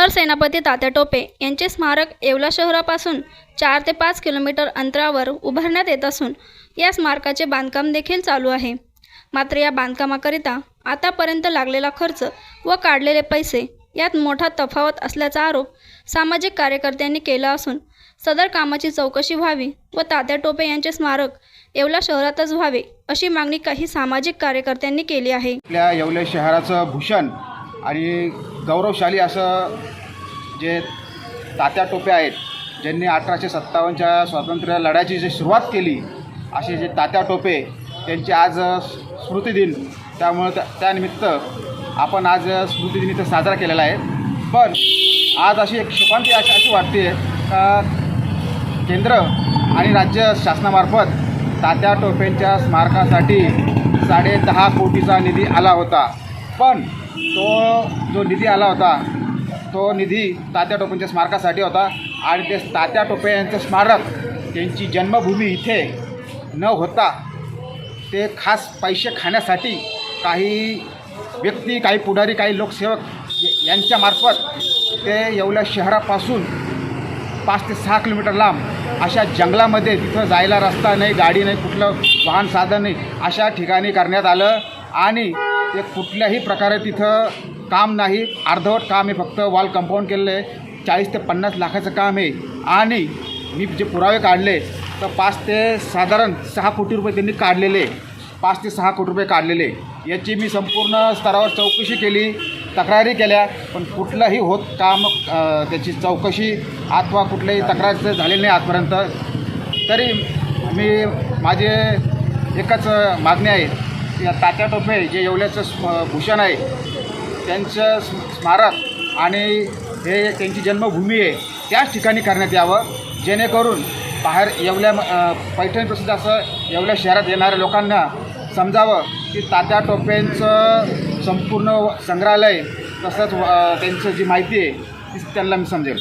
सरसेनापती तात्या टोपे यांचे स्मारक येवला शहरापासून चार ते पाच किलोमीटर अंतरावर उभारण्यात येत असून या स्मारकाचे बांधकाम देखील चालू आहे. मात्र या बांधकामाकरिता आतापर्यंत लागलेला खर्च व काढलेले पैसे यात मोठा तफावत असल्याचा आरोप सामाजिक कार्यकर्त्यांनी केला असून सदर कामाची चौकशी व्हावी व तात्या टोपे यांचे स्मारक येवला शहरातच व्हावे अशी मागणी काही सामाजिक कार्यकर्त्यांनी केली आहे. आपल्या येवले शहराचं भूषण आणि गौरवशाली असं जे तात्या टोपे आहेत ज्यांनी अठराशे सत्तावन्नच्या स्वातंत्र्य लढ्याची जी सुरुवात केली असे जे तात्या टोपे त्यांचे आज स्मृतिदिन त्यामुळं त्या त्यानिमित्त आपण आज स्मृतिदिन इथं साजरा केलेला आहे. पण आज अशी एक शोकांती अशी अशी वाटते का केंद्र आणि राज्य शासनामार्फत तात्या टोपेंच्या स्मारकासाठी साडे दहा कोटीचा निधी आला होता. पण तो जो निधी आला होता तो निधी तात्या टोपेंच्या स्मारकासाठी होता. आणि ते तात्या टोपे यांचं स्मारक त्यांची जन्मभूमी इथे न होता ते खास पैसे खाण्यासाठी काही व्यक्ती काही पुढारी काही लोकसेवक यांच्यामार्फत ते येवल्या शहरापासून पाच ते सहा किलोमीटर लांब अशा जंगलामध्ये तिथं जायला रस्ता नाही गाडी नाही कुठलं वाहन साधन नाही अशा ठिकाणी करण्यात आलं. आणि ते कुठल्याही प्रकारे तिथं काम नाही. अर्धवट काम आहे फक्त. वॉल कंपाऊंड केलेलं आहे. चाळीस ते पन्नास लाखाचं काम आहे. आणि मी जे पुरावे काढले तर पाच ते साधारण सहा कोटी रुपये त्यांनी काढलेले. पाच ते सहा कोटी रुपये काढलेले. याची मी संपूर्ण स्तरावर चौकशी केली तक्रारी केल्या पण कुठलंही होत काम त्याची चौकशी अथवा कुठल्याही तक्रार झालेली नाही आजपर्यंत. तरी मी माझे एकच मागणी आहे तात्या टोपे जे येवल्याचं स्म- भूषण आहे त्यांचं स्मारक आणि हे त्यांची जन्मभूमी आहे त्याच ठिकाणी करण्यात यावं. जेणेकरून बाहेर येवल्या पैठण प्रसिद्ध असं येवल्या शहरात येणाऱ्या लोकांना समजावं की तात्या टोपेंचं संपूर्ण संग्रहालय तसंच त्यांचं जी माहिती आहे ती त्यांना मी समजेल.